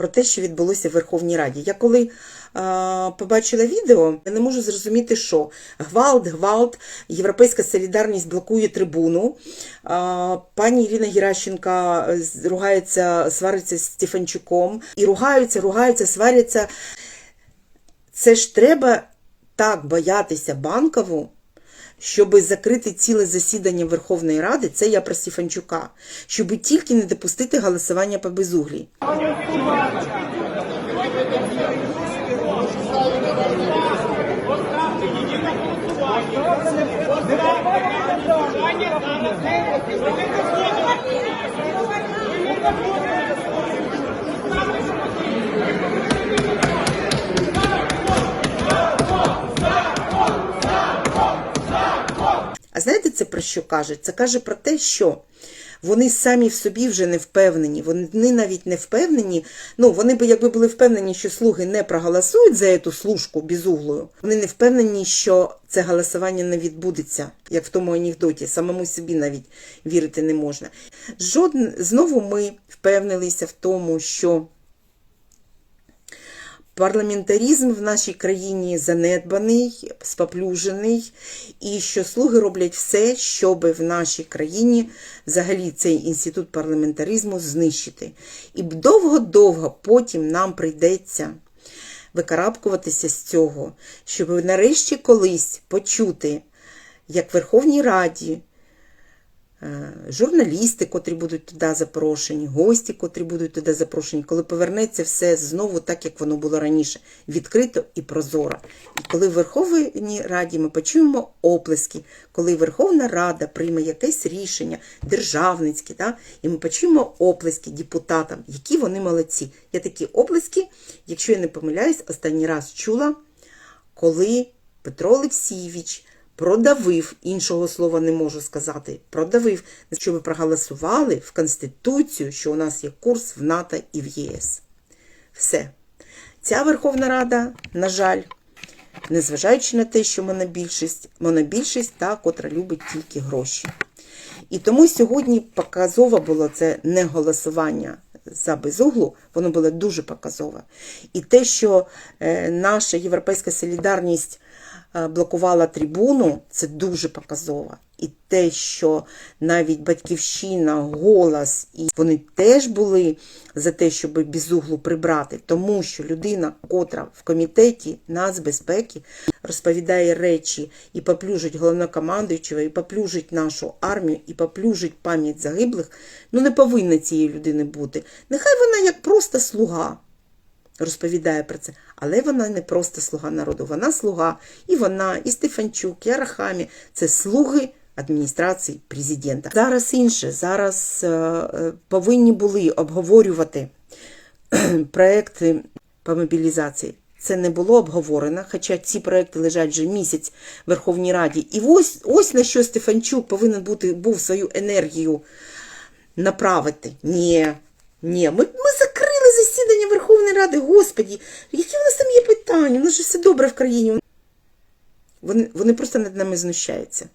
про те, що відбулося в Верховній Раді. Я коли е, побачила відео, я не можу зрозуміти, що гвалт, гвалт, Європейська солідарність блокує трибуну. Е, пані Ірина Геращенка е, ругається, свариться з Стефанчуком. І ругаються, ругаються, сваряться. Це ж треба так боятися банкову, щоб закрити ціле засідання Верховної Ради, це я про Стефанчука, щоб тільки не допустити голосування по безуглі. А що каже? Це каже про те, що вони самі в собі вже не впевнені. Вони навіть не впевнені. Ну, вони б якби були впевнені, що слуги не проголосують за цю служку безуглою. Вони не впевнені, що це голосування не відбудеться, як в тому анекдоті. Самому собі навіть вірити не можна. Жоден знову ми впевнилися в тому, що парламентаризм в нашій країні занедбаний, споплюжений, і що слуги роблять все, щоб в нашій країні взагалі цей інститут парламентаризму знищити. І довго-довго потім нам прийдеться викарабкуватися з цього, щоб нарешті колись почути, як в Верховній Раді журналісти, котрі будуть туди запрошені, гості, котрі будуть туди запрошені, коли повернеться все знову так, як воно було раніше, відкрито і прозоро. І коли в Верховній Раді ми почуємо оплески, коли Верховна Рада прийме якесь рішення державницьке, да, і ми почуємо оплески депутатам, які вони молодці. Я такі оплески, якщо я не помиляюсь, останній раз чула, коли Петро Олексійович продавив, іншого слова не можу сказати, продавив, щоб проголосували в Конституцію, що у нас є курс в НАТО і в ЄС. Все. Ця Верховна Рада, на жаль, незважаючи на те, що монобільшість, монобільшість та, котра любить тільки гроші. І тому сьогодні показово було це не голосування за безуглу, воно було дуже показове. І те, що е, наша європейська солідарність блокувала трибуну, це дуже показово. І те, що навіть батьківщина, голос, і вони теж були за те, щоб безуглу прибрати, тому що людина, котра в комітеті нацбезпеки розповідає речі і поплюжить головнокомандуючого, і поплюжить нашу армію, і поплюжить пам'ять загиблих, ну не повинна цієї людини бути. Нехай вона як просто слуга розповідає про це. Але вона не просто слуга народу, вона слуга. І вона, і Стефанчук, і Арахамі це слуги адміністрації президента. Зараз інше. Зараз е, е, повинні були обговорювати проекти по мобілізації. Це не було обговорено, хоча ці проекти лежать вже місяць в Верховній Раді. І ось, ось на що Стефанчук повинен бути, був свою енергію направити. Ні, ні, ми, ми Верховної Ради, Господі, які в нас там є питання? У нас же все добре в країні. Вони, вони просто над нами знущаються.